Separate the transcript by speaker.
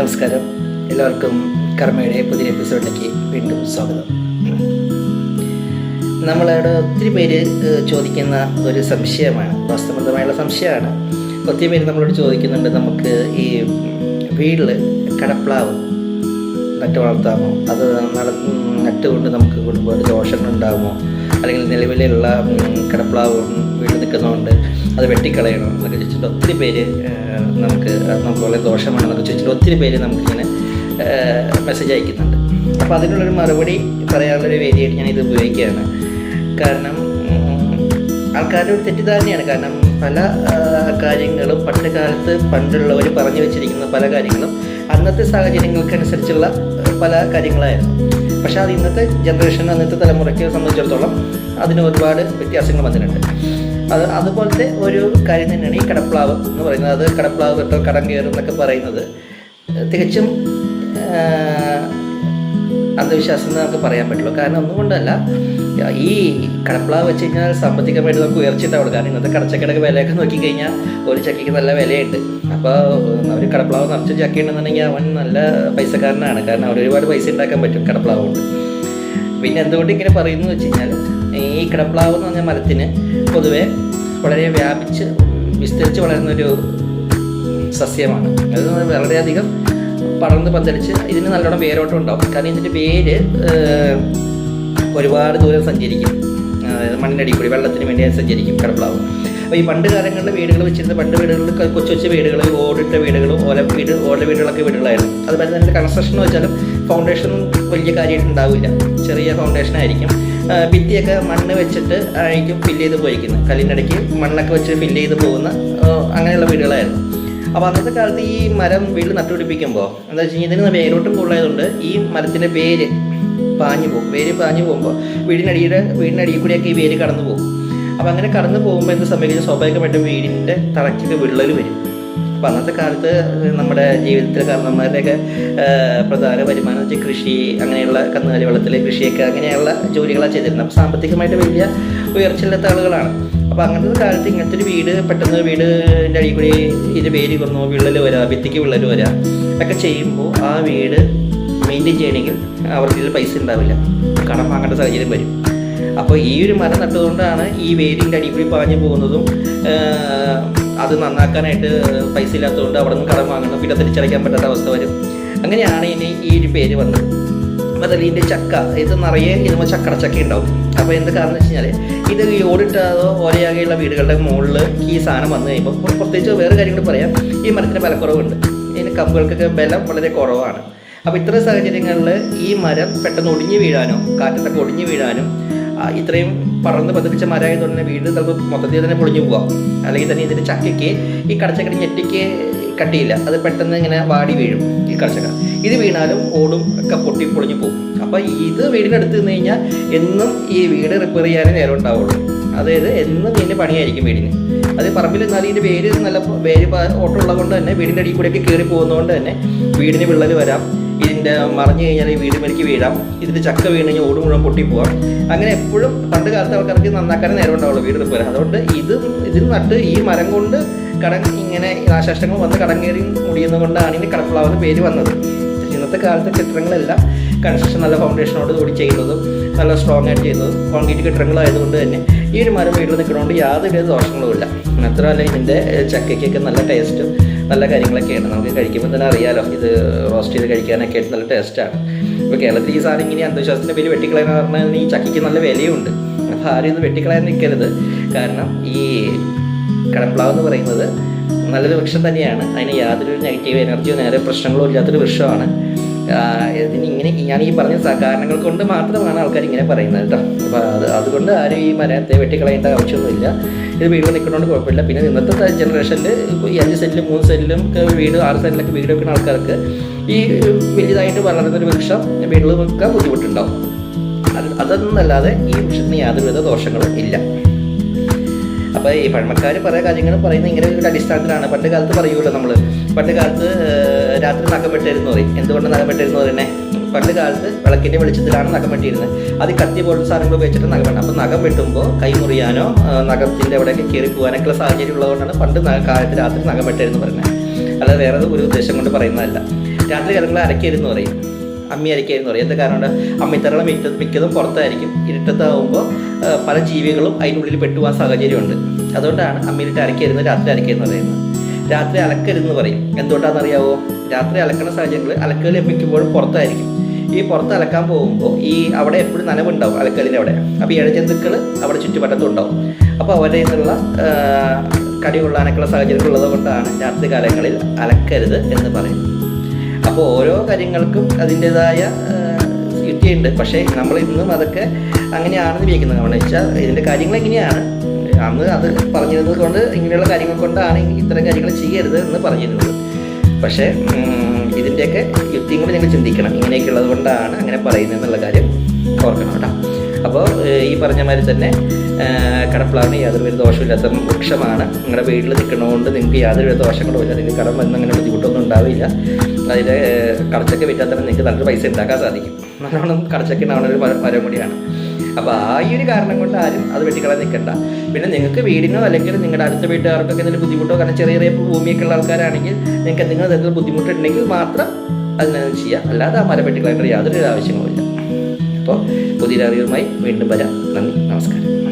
Speaker 1: നമസ്കാരം. എല്ലാവർക്കും കർമ്മയുടെ പുതിയ എപ്പിസോഡിലേക്ക് വീണ്ടും സ്വാഗതം. നമ്മളവിടെ ഒത്തിരി പേര് ചോദിക്കുന്ന ഒരു സംശയമാണ്. വാസ്തുബന്ധമായുള്ള സംശയമാണ്. ഒത്തിരി പേര് നമ്മളോട് ചോദിക്കുന്നുണ്ട് നമുക്ക് ഈ വീട്ടിൽ കടപ്ലാവ് നട്ട് വളർത്താമോ? അത് നട നട്ടുകൊണ്ട് നമുക്ക് കുടുംബത്തിൽ ദോഷങ്ങളുണ്ടാകുമോ അല്ലെങ്കിൽ നിലവിലുള്ള കടപ്ലാവ് വീട്ടിൽ നിൽക്കുന്നതുകൊണ്ട് അത് വെട്ടിക്കളയണം എന്നൊക്കെ ചോദിച്ചിട്ട് ഒത്തിരി പേര് നമുക്ക് നമുക്ക് വളരെ ദോഷമാണെന്നൊക്കെ ചോദിച്ചിട്ട് ഒത്തിരി പേര് നമുക്കിങ്ങനെ മെസ്സേജ് അയക്കുന്നുണ്ട്. അപ്പോൾ അതിനുള്ളൊരു മറുപടി പറയാനുള്ളൊരു വേദിയായിട്ട് ഞാൻ ഇത് ഉപയോഗിക്കുകയാണ്. കാരണം ആൾക്കാരുടെ ഒരു തെറ്റിദ്ധാരണയാണ്. കാരണം പല കാര്യങ്ങളും പണ്ട് കാലത്ത് പണ്ടുള്ളവർ പറഞ്ഞു വെച്ചിരിക്കുന്ന പല കാര്യങ്ങളും അന്നത്തെ സാഹചര്യങ്ങൾക്കനുസരിച്ചുള്ള പല കാര്യങ്ങളായിരുന്നു. പക്ഷേ അത് ഇന്നത്തെ ജനറേഷൻ അന്നത്തെ തലമുറയ്ക്ക് സംബന്ധിച്ചിടത്തോളം അതിന് ഒരുപാട് വ്യത്യാസങ്ങൾ വന്നിട്ടുണ്ട്. അത് അതുപോലത്തെ ഒരു കാര്യം തന്നെയാണ് ഈ കടപ്ലാവ് എന്ന് പറയുന്നത്. അത് കടപ്ലാവ് തൊട്ടോ കടം കയറും എന്നൊക്കെ പറയുന്നത്. തികച്ചും അന്ധവിശ്വാസം എന്ന് നമുക്ക് പറയാൻ പറ്റുള്ളൂ. കാരണം ഒന്നുകൊണ്ടല്ല ഈ കടപ്ലാവ് വെച്ച് കഴിഞ്ഞാൽ സാമ്പത്തികമായിട്ട് നമുക്ക് ഉയർച്ച ഉണ്ടാവുള്ളൂ. കാരണം ഇന്നത്തെ കടച്ചക്കടക്ക് വിലയൊക്കെ നോക്കിക്കഴിഞ്ഞാൽ ഒരു ചക്കിക്ക് നല്ല വിലയുണ്ട്. അപ്പോൾ അവർ കടപ്ലാവ് നിറച്ച് ചക്ക ഉണ്ടെന്നുണ്ടെങ്കിൽ അവൻ നല്ല പൈസക്കാരനാണ്. കാരണം അവർ ഒരുപാട് പൈസ ഉണ്ടാക്കാൻ പറ്റും കടപ്ലാവ് കൊണ്ട്. പിന്നെ എന്തുകൊണ്ട് ഇങ്ങനെ പറയുന്നു വെച്ച് കഴിഞ്ഞാൽ ഈ കടപ്ലാവ് എന്ന് പറഞ്ഞ മരത്തിന് പൊതുവെ വളരെ വ്യാപിച്ച് വിസ്തരിച്ച് വളരുന്നൊരു സസ്യമാണ്. അത് വളരെയധികം പടർന്ന് പന്തലിച്ച് ഇതിന് നല്ലോണം വേരോട്ടം ഉണ്ടാവും. കാരണം ഇതിന്റെ വേര് ഒരുപാട് ദൂരം സഞ്ചരിക്കും. മണ്ണിനടി കൂടി വെള്ളത്തിന് വേണ്ടി സഞ്ചരിക്കും കടപ്ലാവ് അപ്പോൾ ഈ പണ്ട് കാലങ്ങളിൽ വീടുകൾ വെച്ചിരുന്ന പണ്ട് വീടുകളിൽ കൊച്ചു കൊച്ചു വീടുകൾ ഓടിട്ട വീടുകളും ഓല വീട് ഓല വീടുകളൊക്കെ വീടുകളായിരുന്നു. അതുപോലെ തന്നെ കൺസ്ട്രക്ഷൻ വെച്ചാലും ഫൗണ്ടേഷൻ വലിയ കാര്യമായിട്ട് ഉണ്ടാവില്ല. ചെറിയ ഫൗണ്ടേഷൻ ആയിരിക്കും. ഭിത്തിയൊക്കെ മണ്ണ് വെച്ചിട്ട് ആയിരിക്കും ഫില്ല് ചെയ്ത് പോയിരിക്കുന്നത് കല്ലിനടയ്ക്ക് മണ്ണൊക്കെ വെച്ച് ഫില്ല് ചെയ്ത് പോകുന്ന അങ്ങനെയുള്ള വീടുകളായിരുന്നു. അപ്പോൾ അന്നത്തെ കാലത്ത് ഈ മരം വീട് നട്ടുപിടിപ്പിക്കുമ്പോൾ എന്താ വെച്ച് കഴിഞ്ഞാൽ ഇതിന് വേരോട്ടം കൂടുതലായതുകൊണ്ട് ഈ മരത്തിന്റെ വേര് പാഞ്ഞു പോകും. വേര് പാഞ്ഞു പോകുമ്പോൾ വീടിനടിയുടെ വീടിനടിയിൽ കൂടിയൊക്കെ ഈ വേര് കടന്നു പോകും അപ്പോൾ അങ്ങനെ കടന്നു പോകുമ്പോൾ എന്ത് സംഭവിക്കുന്നത് സ്വാഭാവികമായിട്ടും വീടിന്റെ തറയ്ക്കൊക്കെ വിള്ളൽ വരും. അപ്പോൾ അന്നത്തെ കാലത്ത് നമ്മുടെ ജീവിതത്തിലെ കാരണന്മാരുടെയൊക്കെ ഏഹ്, പ്രധാന വരുമാനം വെച്ചാൽ കൃഷി അങ്ങനെയുള്ള കന്നുകാലി വെള്ളത്തിലെ കൃഷിയൊക്കെ അങ്ങനെയുള്ള ജോലികളാണ് ചെയ്തിരുന്നത്. അപ്പോൾ സാമ്പത്തികമായിട്ട് വലിയ ഉയർച്ചയില്ലാത്ത ആളുകളാണ്. അപ്പോൾ അങ്ങനത്തെ കാലത്ത് ഇങ്ങനത്തെ ഒരു വീട് പെട്ടെന്ന് വീടിന്റെ അടിയിൽ കൂടി ഇതിന്റെ പേര് കുറഞ്ഞു വിള്ളൽ വരാം ഭിത്തിക്ക് വിള്ളൽ വരാം ഒക്കെ ചെയ്യുമ്പോൾ ആ വീട് മെയിന്റെയിൻ ചെയ്യണമെങ്കിൽ അവർക്ക് പൈസ ഉണ്ടാവില്ല. കടം വാങ്ങേണ്ട സാഹചര്യം വരും. അപ്പോൾ ഈ ഒരു മരം നട്ടതുകൊണ്ടാണ് ഈ വേരിന്റെ അടിപൊളി പാഞ്ഞു പോകുന്നതും അത് നന്നാക്കാനായിട്ട് പൈസ ഇല്ലാത്തതുകൊണ്ട് അവിടെ നിന്ന് കടം വാങ്ങണം പിന്നെ തിരിച്ചടയ്ക്കാൻ പറ്റാത്ത അവസ്ഥ വരും. അങ്ങനെയാണ് ഇനി ഈ ഒരു പേര് വന്നത്. അപ്പോൾ അതിൽ ചക്ക. ഇത് നിറയെ ഇതുമ്പോൾ ചക്ക ഉണ്ടാവും. അപ്പോൾ എന്ത് കാരണം വെച്ച് കഴിഞ്ഞാൽ ഇത് ഈ ഓടിട്ടതോ ഓലയാകെയുള്ള വീടുകളുടെ മുകളിൽ ഈ സാധനം വന്നു കഴിയുമ്പോൾ പ്ര- പ്രത്യേകിച്ച് വേറെ കാര്യങ്ങൾ പറയാം. ഈ മരത്തിന് ബലക്കുറവുണ്ട്. ഇതിന് കമ്പുകൾക്കൊക്കെ ബലം വളരെ കുറവാണ്. അപ്പോൾ ഇത്തരം സാഹചര്യങ്ങളിൽ ഈ മരം പെട്ടെന്ന് ഒടിഞ്ഞു വീഴാനോ കാറ്റത്തൊക്കെ ഒടിഞ്ഞു വീഴാനും ഇത്രയും പറന്ന് പതിപ്പിച്ച മരമായതുകൊണ്ട് തന്നെ വീട് ചിലപ്പോൾ മൊത്തത്തിൽ തന്നെ പൊളിഞ്ഞു പോവാം. അല്ലെങ്കിൽ തന്നെ ഇതിന്റെ ചക്കയ്ക്ക് ഈ കടച്ചക്കടി ഞെട്ടിക്ക് കട്ടിയില്ല. അത് പെട്ടെന്ന് ഇങ്ങനെ വാടി വീഴും ഈ കടച്ചക്ക. ഇത് വീണാലും ഓടും ഒക്കെ പൊട്ടി പൊളിഞ്ഞു പോകും അപ്പോൾ ഇത് വീടിനടുത്ത് നിന്ന് കഴിഞ്ഞാൽ എന്നും ഈ വീട് റിപ്പയർ ചെയ്യാനേ നേരം ഉണ്ടാവുള്ളൂ. അതായത് എന്നും ഇതിന്റെ പണിയായിരിക്കും വീടിന്. അത് പറമ്പിൽ എന്നാൽ ഇതിന്റെ വേര് നല്ല വേര് ഓട്ടമുള്ളത് കൊണ്ട് തന്നെ വീടിന്റെ അടിയിൽ കൂടെയൊക്കെ കയറി പോകുന്നതുകൊണ്ട് തന്നെ വീടിന് വിള്ളൽ വരാം. ഇതിന്റെ മറിഞ്ഞു കഴിഞ്ഞാൽ ഈ വീട് മേലേക്ക് വീഴാം. ഇതിന്റെ ചക്ക വീണ് കഴിഞ്ഞാൽ ഓട് മുഴുവൻ പൊട്ടിപ്പോവാം. അങ്ങനെ എപ്പോഴും പണ്ട് കാലത്ത് ആൾക്കാർക്ക് നന്നാക്കാനേ നേരം ഉണ്ടാവുള്ളൂ വീട് റിപ്പയർ അതുകൊണ്ട് ഇത് ഇതിൽ നട്ട് ഈ മരം കൊണ്ട് കടം ഇങ്ങനെ നാശനഷ്ടങ്ങൾ വന്ന് കടങ്ങേറി മുടിയുന്നത് കൊണ്ടാണ് ഇതിന് കടപ്പിളാവുന്ന പേര് വന്നത്. ഇന്നത്തെ കാലത്തെ ചിത്രങ്ങളെല്ലാം കൺസ്ട്രക്ഷൻ നല്ല ഫൗണ്ടേഷനോട് കൂടി ചെയ്യുന്നതും നല്ല സ്ട്രോങ് ആയിട്ട് ചെയ്തത് കോൺക്രീറ്റ് കെട്ടിടങ്ങളായതുകൊണ്ട് തന്നെ ഈ ഒരു മരം വീട്ടിൽ നിൽക്കുന്നതുകൊണ്ട് യാതൊരു ദോഷങ്ങളുമില്ല മാത്രമല്ല ഇതിന്റെ ചക്കയ്ക്കൊക്കെ നല്ല ടേസ്റ്റും നല്ല കാര്യങ്ങളൊക്കെയാണ്. നമുക്ക് കഴിക്കുമ്പോൾ തന്നെ അറിയാലോ ഇത് റോസ്റ്റ് ചെയ്ത് കഴിക്കാനൊക്കെ ആയിട്ട് നല്ല ടേസ്റ്റാണ് ഇപ്പോൾ കേരളത്തിൽ ഈ സാധനം ഇങ്ങനെ അന്ധവിശ്വാസത്തിന്റെ പേര് വെട്ടിക്കളയെന്ന് പറഞ്ഞാൽ ഈ ചക്കയ്ക്ക് നല്ല വിലയുണ്ട്. അപ്പോൾ ആരും ഇത് വെട്ടിക്കളയാൻ നിൽക്കരുത്. കാരണം ഈ കടപ്ലാവ് എന്ന് പറയുന്നത് നല്ലൊരു വൃക്ഷം തന്നെയാണ്. അതിന് യാതൊരു നെഗറ്റീവ് എനർജിയോ നേരെ പ്രശ്നങ്ങളോ ഇല്ലാത്തൊരു വൃക്ഷമാണ്. ഇങ്ങനെ ഞാൻ ഈ പറഞ്ഞ സഹകാരണങ്ങൾ കാരണങ്ങൾ കൊണ്ട് മാത്രമാണ് ആൾക്കാർ ഇങ്ങനെ പറയുന്നത് കേട്ടോ. അപ്പോൾ അത് അതുകൊണ്ട് ആരും ഈ മരത്തെ വെട്ടിക്കളയേണ്ട ആവശ്യമൊന്നുമില്ല. ഇത് വീട് നിൽക്കുന്നതുകൊണ്ട് കുഴപ്പമില്ല. പിന്നെ ഇന്നത്തെ ജനറേഷനിൽ ഈ അഞ്ച് സെന്റിലും മൂന്ന് ഒക്കെ വീട് ആറ് സെല്ലിലൊക്കെ വീട് വെക്കുന്ന ആൾക്കാർക്ക് ഈ വലിയതായിട്ട് വളർന്നൊരു വൃക്ഷം വീട്ടിൽ വെക്കാൻ ബുദ്ധിമുട്ടുണ്ടാവും. അത് അതൊന്നല്ലാതെ ഈ വൃക്ഷത്തിന് യാതൊരുവിധ ദോഷങ്ങളും ഇല്ല. അപ്പോൾ ഈ പഴമക്കാർ പല കാര്യങ്ങളും പറയുന്നത് ഇങ്ങനെ ഒരു അടിസ്ഥാനത്തിലാണ്. പണ്ട് കാലത്ത് പറയുമല്ലോ നമ്മൾ പണ്ട് കാലത്ത് രാത്രി നഖം പറയും. എന്തുകൊണ്ട് നഖം പറയുന്നത് പണ്ട് കാലത്ത് വിളക്കിന്റെ വെളിച്ചത്തിലാണ് നഖം വെട്ടിയിരുന്നത്. അത് കത്തി പോലുള്ള സാധനങ്ങൾ ഉപയോഗിച്ചിട്ട് നഖം അപ്പോൾ നഖം വെട്ടുമ്പോൾ കൈ മുറിയാനോ നഖത്തിന്റെ അവിടെയൊക്കെ കയറി പോകാനൊക്കെയുള്ള സാഹചര്യം ഉള്ളതുകൊണ്ടാണ് പണ്ട് കാലത്ത് രാത്രി നഖം വെട്ടായിരുന്നു പറയുന്നത് അല്ലാതെ വേറെ ഒരു ഉദ്ദേശം കൊണ്ട് പറയുന്നതല്ല. രാത്രി കാലങ്ങളിൽ അരക്കരുന്ന് പറയും. അമ്മി എന്ന് പറയും എന്താ കാരണം അമ്മിത്തറകൾ മിക്ക മിക്കതും പുറത്തായിരിക്കും. ഇരുട്ടത്താകുമ്പോൾ പല ജീവികളും അതിനുള്ളിൽ പെട്ടുപോകാൻ സാഹചര്യമുണ്ട്. അതുകൊണ്ടാണ് അമ്മിയിലിട്ട് അരക്കരുന്ന് രാത്രി അരക്കരുന്ന് പറയുന്നത്. രാത്രി അലക്കരുതെന്ന് പറയും. എന്തുകൊണ്ടാണെന്നറിയാവോ? രാത്രി അലക്കണ സാഹചര്യങ്ങൾ അലക്കുകൾ മിക്കപ്പോഴും പുറത്തായിരിക്കും. ഈ പുറത്ത് അലക്കാൻ പോകുമ്പോൾ ഈ അവിടെ എപ്പോഴും നനവുണ്ടാവും അലക്കലിന്റെ അവിടെ. അപ്പോൾ ഇഴജന്തുക്കൾ അവിടെ ചുറ്റുവട്ടത്തും ഉണ്ടാവും. അപ്പോൾ അവരുടെ നിന്നുള്ള കടി കൊള്ളാനൊക്കെയുള്ള സാഹചര്യങ്ങൾ ഉള്ളത് കൊണ്ടാണ് രാത്രി കാലങ്ങളിൽ അലക്കരുത് എന്ന് പറയുന്നത്. അപ്പോൾ ഓരോ കാര്യങ്ങൾക്കും അതിന്റെതായ യുക്തിയുണ്ട്. പക്ഷേ നമ്മൾ ഇന്നും അതൊക്കെ അങ്ങനെയാണെന്ന് വിചാരിക്കുന്നത് കാരണം വെച്ചാൽ ഇതിന്റെ കാര്യങ്ങൾ എങ്ങനെയാണ് അന്ന് അത് പറഞ്ഞിരുന്നത് കൊണ്ട് ഇങ്ങനെയുള്ള കാര്യങ്ങൾ കൊണ്ടാണ് ഇത്തരം കാര്യങ്ങൾ ചെയ്യരുത് എന്ന് പറഞ്ഞിരുന്നത്. പക്ഷേ ഇതിന്റെയൊക്കെ യുക്തിയും കൂടി നിങ്ങൾ ചിന്തിക്കണം. ഇങ്ങനെയൊക്കെ ഉള്ളത് കൊണ്ടാണ് അങ്ങനെ പറയുന്നത് എന്നുള്ള കാര്യം ഓർക്കണം കേട്ടോ. അപ്പോൾ ഈ പറഞ്ഞ മാതിരി തന്നെ കടപ്പിളാവിന് യാതൊരു വിധ ദോഷമില്ലാത്ത വൃക്ഷമാണ്. നിങ്ങളുടെ വീട്ടിൽ നിൽക്കണതുകൊണ്ട് നിങ്ങൾക്ക് യാതൊരു വിധ ദോഷങ്ങളും ഇല്ല. അല്ലെങ്കിൽ കടം വന്ന് അങ്ങനെ ബുദ്ധിമുട്ടൊന്നും ഉണ്ടാവില്ല. അതിന്റെ കടച്ചൊക്കെ വിറ്റാൽ തന്നെ നിങ്ങൾക്ക് നല്ലൊരു പൈസ ഉണ്ടാക്കാൻ സാധിക്കും. നല്ലോണം കടച്ചൊക്കെ ഉണ്ടാവുന്ന ഒരു മരം കൂടിയാണ് അപ്പോൾ ആ ഈ ഒരു കാരണം കൊണ്ട് ആരും അത് വെട്ടിക്കളാൻ നിൽക്കണ്ട. പിന്നെ നിങ്ങൾക്ക് വീടിനോ അല്ലെങ്കിൽ നിങ്ങളുടെ അടുത്ത വീട്ടുകാർക്കൊക്കെ എന്തെങ്കിലും ബുദ്ധിമുട്ടോ കാരണം ചെറിയ ചെറിയ ഭൂമിയൊക്കെ ഉള്ള ആൾക്കാരാണെങ്കിൽ നിങ്ങൾക്ക് എന്തെങ്കിലും തരത്തിൽ ബുദ്ധിമുട്ടുണ്ടെങ്കിൽ മാത്രം അതിനത് ചെയ്യാം. അല്ലാതെ ആ മരം വെട്ടിക്കളയേണ്ട യാതൊരു ആവശ്യങ്ങളുമില്ല അപ്പോൾ പുതിയൊരു അറിവുമായി വീണ്ടും വരാം. നന്ദി. നമസ്കാരം.